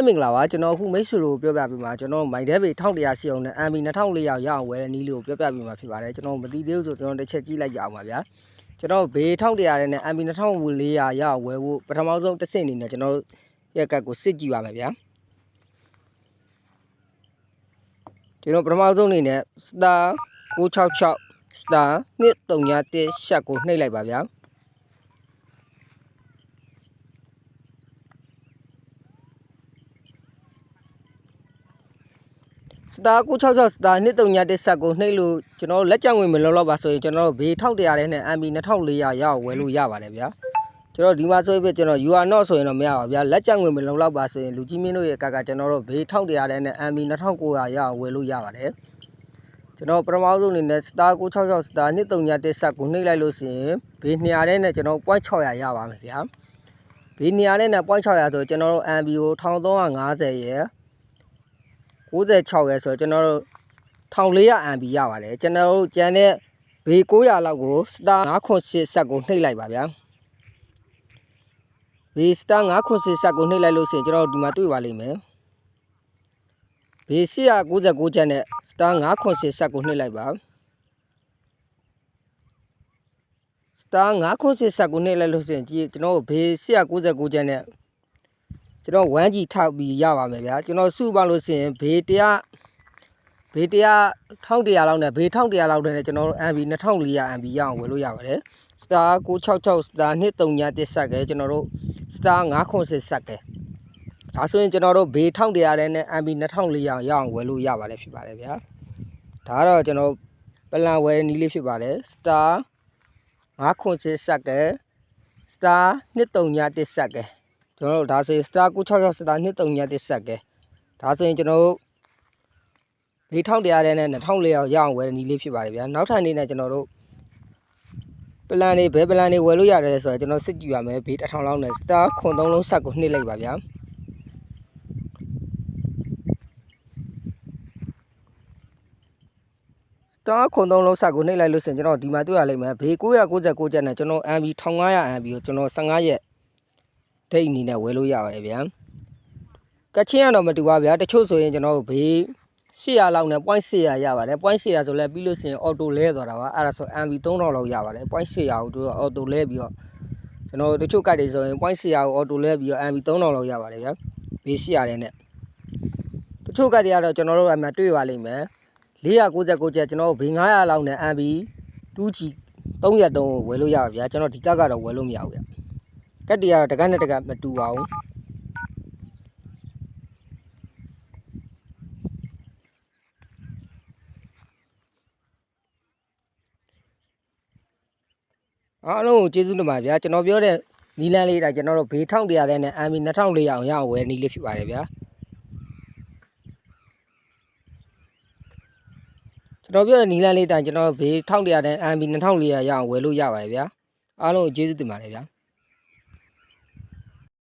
အမင်္ဂလာပါကျွန်တော်အခုမိတ်ဆွေတို့ပြောပြပေးမှာကျွန်တော်မိုင်တဲပေ1100စီအောင်နဲ့ MB 2400ရအောင်ဝယ်တဲ့နီးလေးကိုပြောပြပေးမှာဖြစ်ပါတယ်ကျွန်တော်မသိသေးဘူးဆိုကျွန်တော်တစ်ချက်ကြည့်လိုက်ကြအောင်ပါဗျာကျွန်တော်ဘေး1100နဲ့ MB 2400ရအောင်ဝယ်ဖို့ပထမဆုံးတစ်ဆင့်အနေနဲ့ကျွန်တော်ရက်ကတ်ကိုစစ်ကြည့်ပါမယ်ဗျာကျွန်တော်ပထမဆုံးအနေနဲ့ star 966 star 231ရှက်ကိုနှိပ်လိုက်ပါဗျာ စတာ966စတာ23ညတက်ဆက်ကိုနှိပ်လို့ကျွန်တော်တို့လက်ကြံဝင်မလောတော့ပါဆိုရင်ကျွန်တော်တို့ဘေး1100တဲ့နဲ့ MB 2400ရအောင်ဝယ်လို့ရပါတယ်ဗျာကျွန်တော်ဒီမှာဆိုရင်ကျွန်တော် UR not ဆိုရင်တော့မရပါဘူးဗျာလက်ကြံဝင်မလောတော့ပါဆိုရင်လူကြီးမင်းတို့ရဲ့ကကကျွန်တော်တို့ဘေး1100တဲ့နဲ့ MB 2900ရအောင်ဝယ်လို့ရပါတယ်ကျွန်တော်ပထမဆုံးအနေနဲ့စတာ966စတာ23ညတက်ဆက်ကိုနှိပ်လိုက်လို့ဆိုရင်ဘေး200တဲ့နဲ့ကျွန်တော် point 600ရပါမယ်ဗျာဘေး200တဲ့နဲ့ point 600ဆိုကျွန်တော်တို့ MB ကို1350ရဲ့ 96ရဲဆိုတော့ကျွန်တော်တို့1400 MB ရပါတယ်ကျွန်တော်တို့ကျန်တဲ့ဘေး900လောက်ကို star 908ဆက်ကိုနှိပ်လိုက်ပါဗျာဘေး star 908ဆက်ကိုနှိပ်လိုက်လို့ရှိရင်ကျွန်တော်တို့ဒီမှာတွေ့ပါလိမ့်မယ်ဘေး199ချက်နဲ့ star 908ဆက်ကိုနှိပ်လိုက်ပါ star 908ဆက်ကိုနှိပ်လိုက်လို့ရှိရင်ကြည့်ကျွန်တော်တို့ဘေး199ချက်နဲ့ ကျွန်တော် 1G ထောက်ပြီးရပါမယ်ဗျာကျွန်တော်စုပေါင်းလို့ရှိရင်ဘေး100ဘေး100 1100လောက်နဲ့ဘေး1100လောက်နဲ့ကျွန်တော်တို့ MB 2400 MB ရအောင်ဝယ်လို့ရပါတယ် star 966 star 23တက်ဆက်ကဲကျွန်တော်တို့ star 908ဆက်ကဲဒါဆိုရင်ကျွန်တော်တို့ဘေး1100တဲ့နဲ့ MB 2400ရအောင်ဝယ်လို့ရပါတယ်ဖြစ်ပါတယ်ဗျာဒါကတော့ကျွန်တော်ပလန်ဝယ်တဲ့နည်းလေးဖြစ်ပါတယ် star 908ဆက်ကဲ star 23တက်ဆက်ကဲ ကျွန်တော်တို့ဒါဆိုရင် star 966 star 23တက်ဆက်ကဲဒါဆိုရင်ကျွန်တော်တို့ဘေးထောက်တရားတဲ့နဲ့2400ရအောင်ဝယ်တဲ့နီးလေးဖြစ်ပါတယ်ဗျာနောက်ထပ်အနေနဲ့ကျွန်တော်တို့ပလန်တွေဘယ်ပလန်တွေဝယ်လို့ရတယ်ဆိုတော့ကျွန်တော်စစ်ကြည့်ရမယ်ဘေး1000လောက်နဲ့ star ခွန်3လုံးဆက်ကိုနှိပ်လိုက်ပါဗျာ star ခွန်3လုံးဆက်ကိုနှိပ်လိုက်လို့ဆိုရင်ကျွန်တော်ဒီမှာတွေ့ရလိမ့်မယ်ဘေး999ကျပ်နဲ့ကျွန်တော် MB 1500 MB ကိုကျွန်တော်15ရက် ဒိတ်အနေနဲ့ဝယ်လို့ရပါတယ်ဗျာကချင်းကတော့မတူပါဗျာတချို့ဆိုရင်ကျွန်တော်ဘေး800လောက်နဲ့ point 800ရပါတယ် point 800ဆိုလဲပြီးလို့ရှိရင် auto လဲသွားတာပါအဲ့ဒါဆို MB 3000လောက်ရပါတယ် point 800ကိုသူက auto လဲပြီးတော့ကျွန်တော်တချို့ကတ်တွေဆိုရင် point 800ကို auto လဲပြီးတော့ MB 3000လောက်ရပါတယ်ဗျာဘေး800တဲ့နဲ့တချို့ကတ်တွေကတော့ကျွန်တော်တို့အမှတွေ့ပါလိမ့်မယ်499ကျပ်ကျွန်တော်တို့ဘေး900လောက်နဲ့ MB 2G 300တုံးကိုဝယ်လို့ရပါဗျာကျွန်တော်ဒီကတ်ကတော့ဝယ်လို့မရဘူးဗျာ ကတ်တွေကတော့တကတ်နဲ့တကတ်မတူပါဘူးအားလုံးကိုကျေးဇူးတင်ပါဗျာကျွန်တော်ပြောတဲ့နီလန်းလေးဒါကျွန်တော်တို့ဘေး1100တဲ့နဲ့ MB 2400အောင်ရအောင်ဝယ်နီးလေးဖြစ်ပါတယ်ဗျာကျွန်တော်ပြောတဲ့နီလန်းလေးဒါကျွန်တော်တို့ဘေး1100တဲ့ MB 2400ရအောင်ဝယ်လို့ရပါတယ်ဗျာအားလုံးကိုကျေးဇူးတင်ပါတယ်ဗျာ